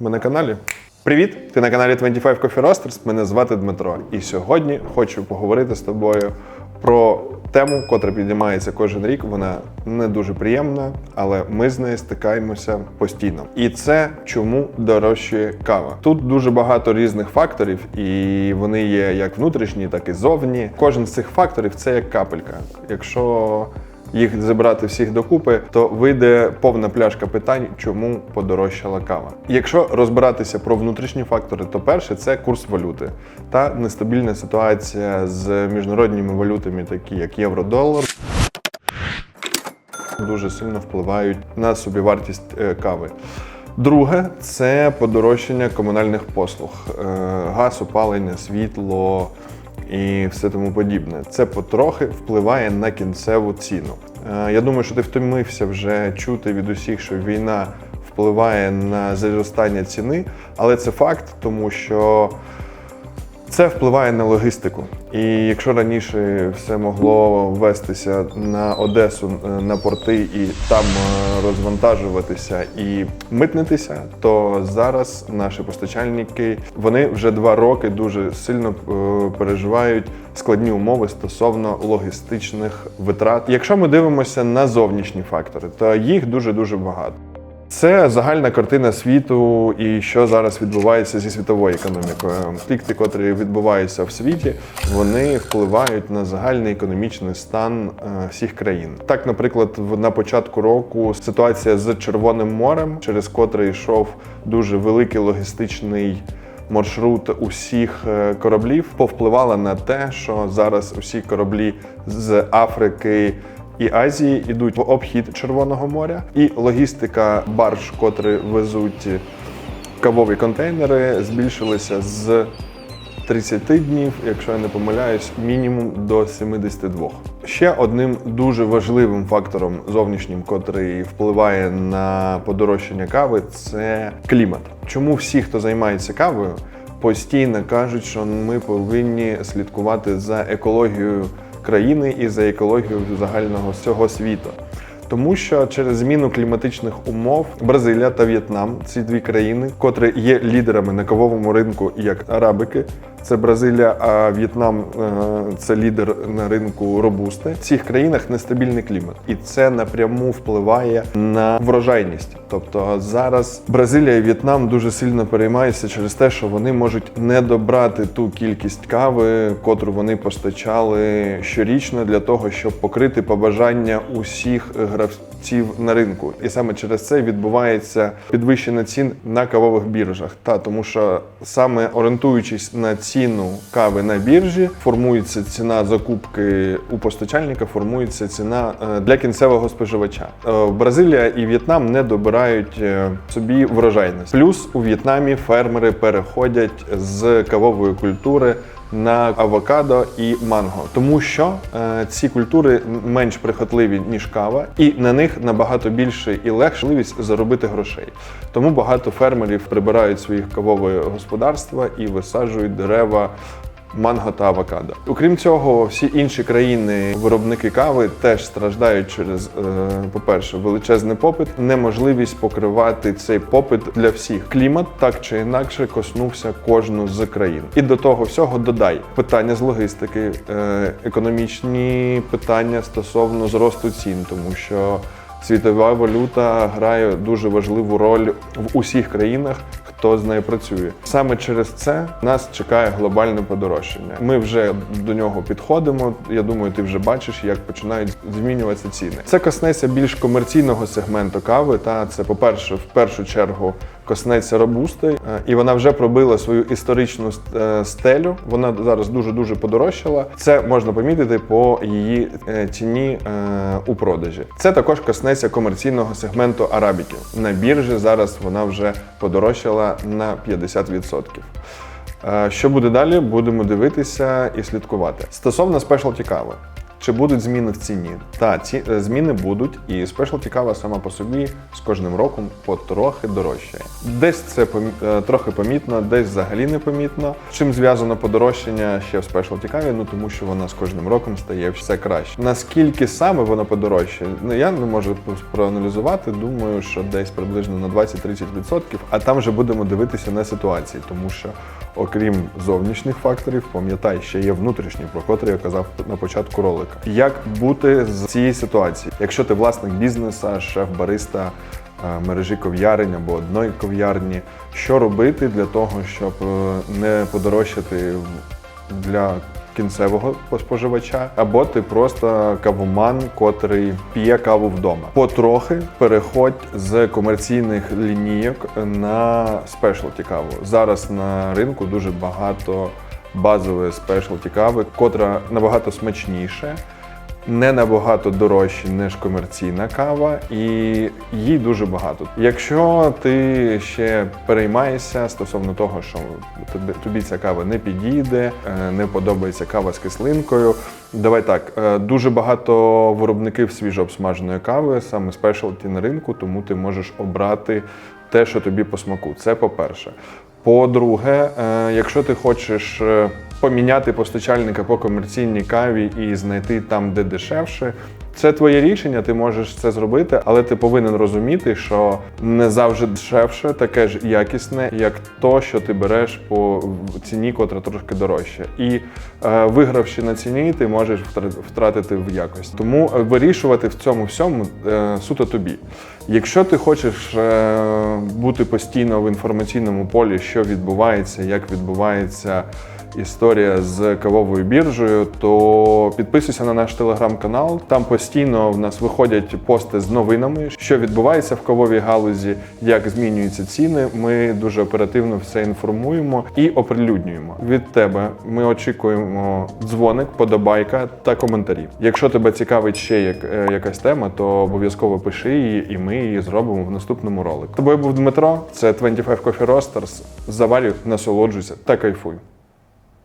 Ми на каналі. Привіт! Ти на каналі 25 Coffee Roasters. Мене звати Дмитро. І сьогодні хочу поговорити з тобою про тему, котра піднімається кожен рік. Вона не дуже приємна, але ми з нею стикаємося постійно. І це чому дорожчає кава. Тут дуже багато різних факторів, і вони є як внутрішні, так і зовні. Кожен з цих факторів це як капелька. Якщо їх зібрати всіх докупи, то вийде повна пляшка питань, чому подорожчала кава. Якщо розбиратися про внутрішні фактори, то перше це курс валюти та нестабільна ситуація з міжнародними валютами, такі як євро-долар. Дуже сильно впливають на собівартість е, кави. Друге це подорожчання комунальних послуг, Е, газ, опалення, світло і все тому подібне. Це потрохи впливає на кінцеву ціну. Е, Я думаю, що ти втомився вже чути від усіх, що війна впливає на зростання ціни, але це факт, тому що це впливає на логістику. І якщо раніше все могло вестися на Одесу е, на порти і там е, розвантажуватися і митнитися, то зараз наші постачальники вони вже два роки дуже сильно е, переживають складні умови стосовно логістичних витрат. Якщо ми дивимося на зовнішні фактори, то їх дуже дуже багато. Це загальна картина світу і що зараз відбувається зі світовою економікою. Конфлікти, котрі відбуваються в світі, вони впливають на загальний економічний стан е, всіх країн. Так, наприклад, на початку року ситуація з Червоним морем, через котре йшов дуже великий логістичний. Маршрут усіх е, кораблів повпливала на те, що зараз усі кораблі з Африки і Азії йдуть в обхід Червоного моря, і логістика барж, котрі везуть кавові контейнери, збільшилася з 30 днів, якщо я не помиляюсь, мінімум до 72. Ще одним дуже важливим фактором зовнішнім, котрий впливає на подорожчання кави, це клімат. Чому всі, хто займається кавою, постійно кажуть, що ми повинні слідкувати за екологією країни і за екологію загального всього світу. Тому що через зміну кліматичних умов Бразилія та В'єтнам ці дві країни, котрі є лідерами на кавовому ринку як арабики, це Бразилія, а В'єтнам е, це лідер на ринку робусти. В цих країнах нестабільний клімат, і це напряму впливає на врожайність. Тобто зараз Бразилія і В'єтнам дуже сильно переймаються через те, що вони можуть не добрати ту кількість кави, котру вони постачали щорічно для того, щоб покрити побажання усіх гравців на ринку. І саме через це відбувається підвищення цін на кавових біржах. Та тому, що саме орієнтуючись на ціну кави на біржі, формується ціна закупки у постачальника, формується ціна е, для кінцевого споживача. Е, Бразилія і В'єтнам не добирають е, собі врожайність. Плюс у В'єтнамі фермери переходять з кавової культури. На авокадо і манго, тому що е, ці культури менш прихотливі ніж кава, і на них набагато більше і легше можливість заробити грошей. Тому багато фермерів прибирають своїх кавове господарства і висаджують дерева манго та авокадо. Окрім цього, всі інші країни, виробники кави, теж страждають через, е, по-перше, величезний попит, неможливість покривати цей попит для всіх. Клімат так чи інакше коснувся кожну з країн. І до того всього додай питання з логістики, е, економічні питання стосовно зросту цін, тому що. Світова валюта грає дуже важливу роль в усіх країнах, хто з нею працює. Саме через це нас чекає глобальне подорожчання. Ми вже до нього підходимо. Я думаю, ти вже бачиш, як починають змінюватися ціни. Це коснеться більш комерційного сегменту кави. Та це, по-перше, в першу чергу коснеться робусти, е, і вона вже пробила свою історичну е, стелю. Вона зараз дуже дуже подорожчала. Це можна помітити по її е, ціні у продажі. Це також коснеться комерційного сегменту арабіків. На біржі зараз вона вже подорожчала на 50%. Е, Що буде далі, будемо дивитися і слідкувати. Стосовно спешлті кави. Чи будуть зміни в ціні? Та ці е, зміни будуть, і спешлті кава сама по собі з кожним роком потрохи дорожчає. Десь це помі- е, трохи помітно, десь взагалі не помітно. Чим зв'язано подорожчання ще в спешлті каві? Ну тому що вона з кожним роком стає все краще. Наскільки саме вона подорожчає? Ну я не можу проаналізувати. Думаю, що десь приблизно на 20-30%, а там вже будемо дивитися на ситуації, тому що окрім зовнішніх факторів, пам'ятай, ще є внутрішні, про котрі я казав на початку ролика. Як бути з цієї ситуації? Якщо ти власник бізнеса, шеф-бариста е, мережі ков'ярень або одної ков'ярні, що робити для того, щоб е, не подорожчати для кінцевого споживача, або ти просто кавоман, котрий п'є каву вдома. Потрохи переходь з комерційних лінійок на спешлті каву. Зараз на ринку дуже багато базової спешлті кави, котра набагато смачніше. Не набагато дорожче, ніж комерційна кава, і їй дуже багато. Якщо ти ще переймаєшся стосовно того, що тобі, ця кава не підійде, е, не подобається кава з кислинкою. Давай так, е, дуже багато виробників свіжообсмаженої кави, саме спешалті на ринку, тому ти можеш обрати те, що тобі по смаку. Це по-перше. По-друге, е, якщо ти хочеш е, поміняти постачальника по комерційній каві і знайти там, де дешевше, це твоє рішення, ти можеш це зробити, але ти повинен розуміти, що не завжди дешевше, таке ж якісне, як то, що ти береш по ціні, котра трошки дорожча. І е, вигравши на ціні, ти можеш втра- втратити в якості. Тому е, вирішувати в цьому всьому е, суто тобі. Якщо ти хочеш е, бути постійно в інформаційному полі, що відбувається, як відбувається історія з кавовою біржею, то підписуйся на наш телеграм-канал. Там постійно в нас виходять пости з новинами, що відбувається в кавовій галузі, як змінюються ціни. Ми дуже оперативно все інформуємо і оприлюднюємо. Від тебе ми очікуємо дзвоник, подобайка та коментарі. Якщо тебе цікавить ще як, е, якась тема, то обов'язково пиши її, і ми її зробимо в наступному ролику. Тобою був Дмитро, це 25 Coffee Roasters. Заварюй, насолоджуйся та кайфуй.